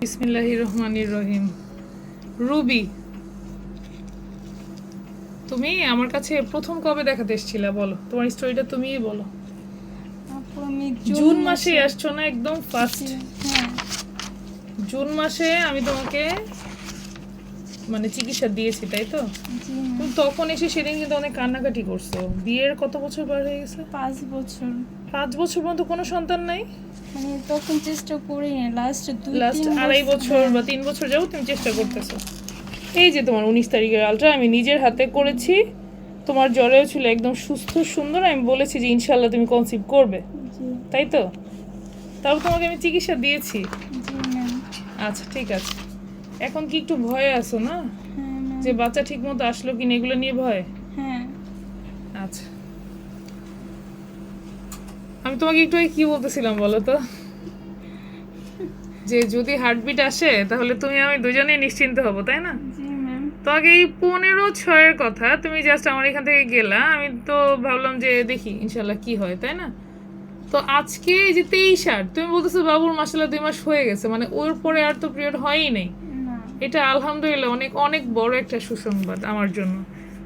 বিসমিল্লাহ রহমানির রহিম। রুবি তুমি আমার কাছে প্রথম কবে দেখাতে এসেছিলা বলো? তোমার স্টোরিটা তুমিই বলো। আমি জুন মাসে আসছো না একদম ফার্স্ট হ্যাঁ। জুন মাসে আমি তোমাকে মানে চিকিৎসা দিয়েছি তাই তো? তখন এসে সেদিন কিন্তু অনেক কান্নাকাটি করছ। বিয়ের কত বছর পার হয়ে গেছে? পাঁচ বছর। পাঁচ বছর পর্যন্ত কোনো সন্তান নাই? মানে তখন চেষ্টা করি না লাস্ট লাস্ট আড়াই বছর বা তিন বছর যাব তুমি চেষ্টা করতেছো। এই যে তোমার উনিশ তারিখের আলট্রা আমি নিজের হাতে করেছি। তোমার জ্বরেও ছিল একদম সুস্থ সুন্দর। আমি বলেছি যে ইনশাল্লাহ তুমি কনসিভ করবে। তাই তো? তারপর তোমাকে আমি চিকিৎসা দিয়েছি। আচ্ছা ঠিক আছে। এখন কি একটু ভয়ে আছো না? হ্যাঁ যে বাচ্চা ঠিক মতো আসলো কিনা এগুলো নিয়ে ভয়? হ্যাঁ। আচ্ছা। আমি তোমাকে একটু কি বলতেছিলাম বলো তো? যে যদি হার্টবিট আসে তাহলে তুমি আমি দুজনেই নিশ্চিন্ত হব তাই না? জি ম্যাম তো আগে এই পনেরো ছয়ের কথা তুমি জাস্ট আমার এখান থেকে গেলা আমি তো ভাবলাম যে দেখি ইনশাল্লাহ কি হয় তাই না? তো আজকে এই যে তেইশ আট তুমি বলতেছো বাবুর মাসাল্লাহ দুই মাস হয়ে গেছে মানে ওর পরে আর তো পিরিয়ড হয়ই নেই। না এটা আলহামদুলিল্লাহ অনেক অনেক বড় একটা সুসংবাদ আমার জন্য।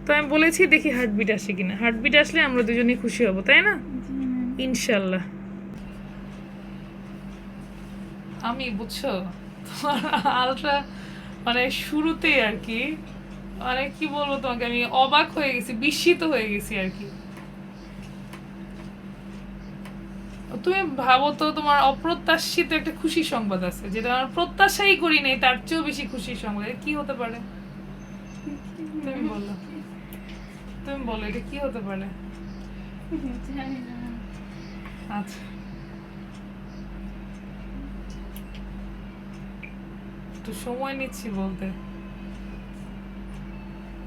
তো আমি বলেছি দেখি হার্টবিট আসে কিনা। হার্টবিট আসলে আমরা দুজনেই খুশি হব তাই না? ইনশাল্লাহ আমি বুঝছ? তোমার আলট্রা মানে শুরুতেই আর কি মানে কি বলব তোমাকে আমি অবাক হয়ে গেছি বিস্মিত হয়ে গেছি আর কি। তুমি ভাবো তো তোমার অপ্রত্যাশিত একটা খুশি সংবাদ আছে, যেটা আমার প্রত্যাশাই করি নাই, তার চেয়েও বেশি খুশির সংবাদ। কি হতে পারে? তুমি বলো। তুমি বলো, এটা কি হতে পারে। আচ্ছা। একটু সময় নিচ্ছি বলতে।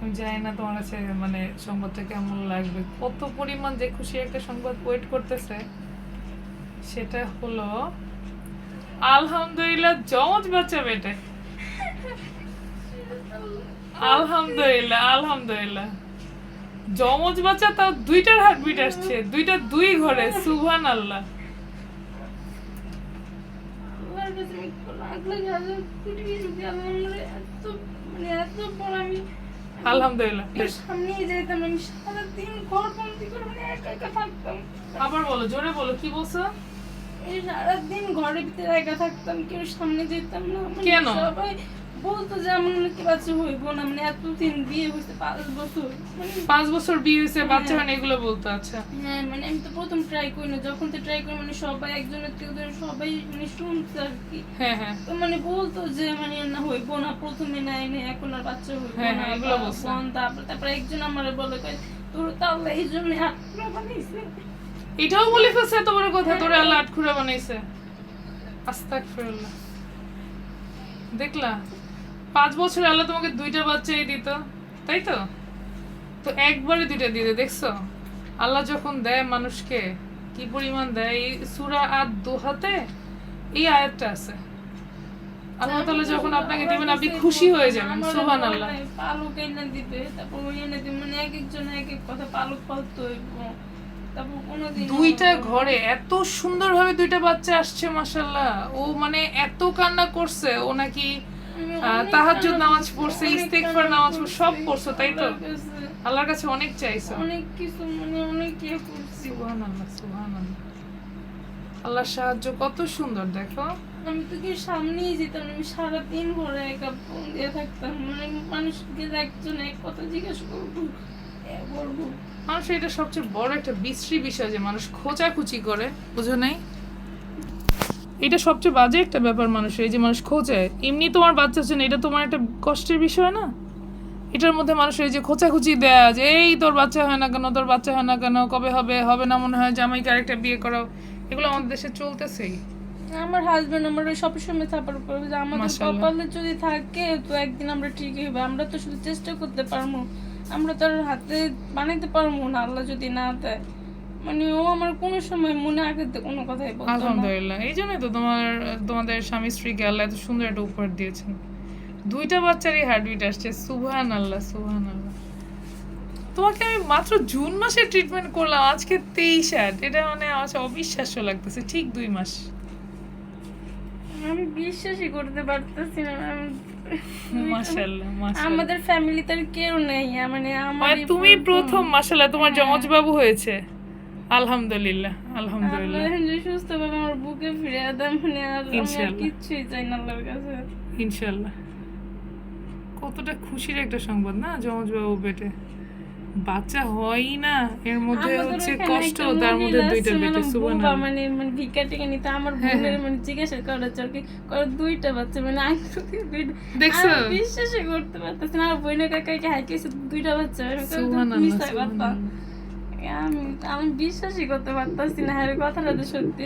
আমি জানি না তোমার কাছে মানে সংবাদটা কেমন লাগবে। কত পরিমাণ যে খুশি একটা সংবাদ ওয়েট করতেছে। সেটা হলো আলহামদুলিল্লাহ জমজ বাচ্চা বেটে আলহামদুলিল্লাহ আলহামদুলিল্লাহ। জমজ বাচ্চা তাও দুইটার হার্টবিট আসছে দুইটা দুই ঘরে সুবহান আল্লাহ মানে আলহামদুলিল্লাহ মানে আবার বলো জোরে বলো কি বলছো? সারাদিন ঘরের ভিতরে একা থাকতাম কেউ সামনে যেতাম না। মানে কেন? সবাই বলতো যে আমার নাকি বাচ্চা হইব না মানে এতদিন বিয়ে হয়েছে পাঁচ বছর। মানে পাঁচ বছর বিয়ে হয়েছে বাচ্চা হয় এগুলো বলতো আচ্ছা। হ্যাঁ মানে আমি তো প্রথম ট্রাই করি না যখন তো ট্রাই করি মানে সবাই একজনের থেকে ধরে সবাই মানে শুনছে আর কি। হ্যাঁ হ্যাঁ। তো মানে বলতো যে মানে না হইব না প্রথমে নাই না এখন আর বাচ্চা হইব হ্যাঁ, না হ্যাঁ, এগুলো বা বলছে। বোন, তারপর তারপর একজন আমার বলে কয় তোর তো আল্লাহ এই জন্য আত্মা বানাইছে এটাও বলে ফেলছে এত বড় কথা তোরে আল্লাহ আটখুরা বানাইছে। দেখলা পাঁচ বছর আল্লাহ তোমাকে দুইটা বাচ্চাই দিত তাই তো? তো একবারে দুইটা দিয়ে দেখছ? আল্লাহ যখন দেয় মানুষকে কি পরিমাণ দেয়? এই সুরা আর দোহাতে এই আয়াতটা আছে। আল্লাহ তাআলা যখন আপনাকে দিবেন আপনি খুশি হয়ে যাবেন আমারও সুবহান বলে আল্লাহ পালক এনে দিবে তারপর এনে মানে এক একজন এক এক কথা পালক পালতে হইব। দুইটা ঘরে এত সুন্দরভাবে দুইটা বাচ্চা আসছে মাশাল্লাহ ও মানে এত কান্না করছে ও নাকি তাহাজ্জুদ নামাজ পড়ছে ইস্তেগফার নামাজ পড়ছে সব পড়ছো তাই তো? আল্লাহর কাছে। অনেক চাইছো। অনেক কিছু মানে অনেক ইয়ে করছি। সুবহানাল্লাহ সুবহানাল্লাহ। আল্লাহর সাহায্য কত সুন্দর দেখো। আমি তো কি সামনেই যেতাম আমি সারাদিন ঘরে একা ফোন দিয়ে থাকতাম মানে মানুষকে একজন এক কথা জিজ্ঞেস করব। এ করব মানুষ এটা সবচেয়ে বড় একটা বিশ্রী বিষয় যে মানুষ খোঁচাখুচি করে বুঝো নাই? এটা সবচেয়ে বাজে একটা ব্যাপার মানুষের এই যে মানুষ খোঁজে এমনি তোমার বাচ্চা হচ্ছে না এটা তোমার একটা কষ্টের বিষয় না? এটার মধ্যে মানুষের এই যে খোঁচাখুচি দেয়া যে এই তোর বাচ্চা হয় না কেন তোর বাচ্চা হয় না কেন কবে হবে? হবে না মনে হয়? জামাইকে আরেকটা বিয়ে করাও। এগুলো আমাদের দেশে চলতেছেই। আমার হাজবেন্ড আমার ওই সবসময় সাপোর্ট করবে যে আমাদের কপালে যদি থাকে তো একদিন আমরা ঠিক হইবে আমরা তো শুধু চেষ্টা করতে পারব। আমরা তো হাতে বানাইতে পারব না আল্লাহ যদি না দেয়। মানে ও আমার কোনো সময় মনে কোনো কথাই বলতো না। আলহামদুলিল্লাহ এই জন্যই তো তোমার তোমাদের স্বামী স্ত্রীকে আল্লাহ এত সুন্দর একটা উপহার দিয়েছেন। দুইটা বাচ্চারই হার্টবিট আসছে সুবহান আল্লাহ সুবহান আল্লাহ তোমাকে আমি মাত্র জুন মাসে ট্রিটমেন্ট করলাম আজকে তেইশ আট এটা মানে আমার অবিশ্বাস্য লাগতেছে ঠিক দুই মাস। আমি বিশ্বাসই করতে পারতেছি না মাশাআল্লাহ আমাদের ফ্যামিলিতে আর কেউ নেই মানে আমার তুমি প্রথম। মাশাআল্লাহ তোমার জমজ বাবু হয়েছে। আলহামদুলিল্লাহ আলহামদুলিল্লাহ। আমার বুকে ফিরে মানে আর। কিচ্ছুই চাই না আল্লাহর কাছে। ইনশাআল্লাহ। কতটা খুশির একটা সংবাদ না জমজ বাবু পেটে। বাচ্চা হয়ই না এর মধ্যে হচ্ছে কষ্ট তার মধ্যে দুইটা বেটে পেটে মানে মানে ভিক্ষা টিকে নিতে আমার হ্যাঁ, বোনের হ্যাঁ। মানে জিজ্ঞাসা করার হচ্ছে আর কি করে দুইটা বাচ্চা মানে আমি দুইটা দেখছ? বিশ্বাসই করতে পারতেছি না বোনের কাকাকে হাইকেছে দুইটা বাচ্চা মিথ্যা কথা সুবহানাল্লাহ আমি আমি বিশ্বাসই করতে পারতেছি না হ্যাঁ কথাটা তো সত্যি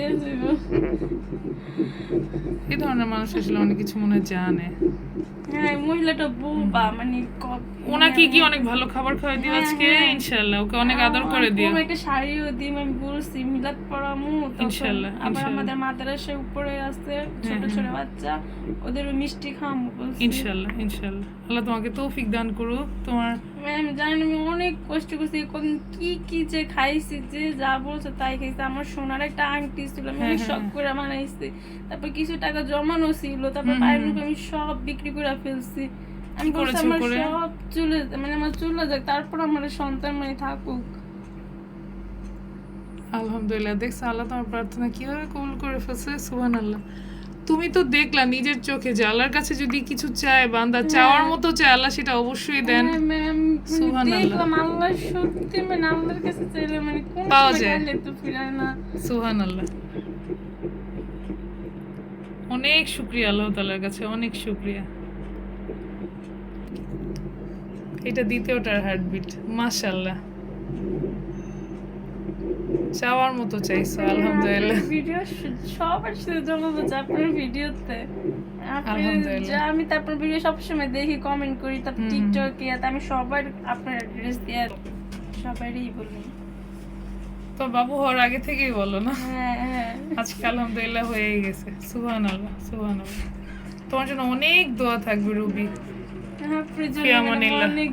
এই ধরনের মানুষ আসলে অনেক কিছু মনে জানে। হ্যাঁ মহিলাটা বোবা মানে ওনাকে কি অনেক ভালো খাবার খাওয়াই দিও হ্যাঁ, আজকে? হ্যাঁ। ইনশাআল্লাহ ওকে অনেক আদর করে দিও। বোন একটা শাড়িও দিই আমি বলছি মিলাদ পড়ামু ইনশাআল্লাহ, আবার আমাদের উপরে আছে ছোট ছোট বাচ্চা ওদের মিষ্টি খাওয়ামু বলছি। ইনশাআল্লাহ ইনশাআল্লাহ। আল্লাহ তোমাকে তৌফিক দান করুক তোমার ম্যাম জানেন আমি অনেক কষ্ট করছি কোন কি কি যে খাইছি যে যা বলছে তাই খাইছি। আমার সোনার একটা আংটি ছিল আমি হ্যাঁ, অনেক হ্যাঁ, শখ করে বানাইছি। তারপর কিছু টাকা জমানো ছিল তারপর পায়ের। মুখে আমি সব বিক্রি করে ফেলছি। আমি বলছি আমার সব চলে মানে আমার চলে যাক তারপর আমার সন্তান মানে থাকুক। আলহামদুলিল্লাহ দেখছ আল্লাহ তোমার প্রার্থনা কীভাবে কবুল করে ফেলছে সুহান আল্লাহ তুমি তো দেখলা নিজের চোখে যে আল্লাহর কাছে যদি কিছু চায় বান্দা চাওয়ার মতো চায় আল্লাহ সেটা অবশ্যই দেন। দেখলাম আল্লাহ সত্যি মানে আল্লাহর কাছে চাইলে মানে কোন পাওয়া যায়। তো ফিরায় না। সুহান আল্লাহ অনেক শুক্রিয়া আল্লাহ তালার কাছে অনেক শুক্রিয়া। এটা দ্বিতীয়টার হার্টবিট মাশাল্লাহ চাওয়ার মতো চাইছো আলহামদুলিল্লাহ। ভিডিও সবার সাথে জমা হচ্ছে আপনার ভিডিওতে আলহামদুলিল্লাহ। আমি তারপর ভিডিও সবসময় দেখি কমেন্ট করি তারপর। টিকটকে আমি সবার আপনার অ্যাড্রেস দিয়ে সবারই বলি। তো বাবু হওয়ার আগে থেকেই বলো না? হ্যাঁ হ্যাঁ। আজকে আলহামদুলিল্লাহ হয়ে গেছে। সুহান আল্লাহ সুহান আল্লাহ তোমার জন্য অনেক দোয়া থাকবে রুবি। আপনার অনেক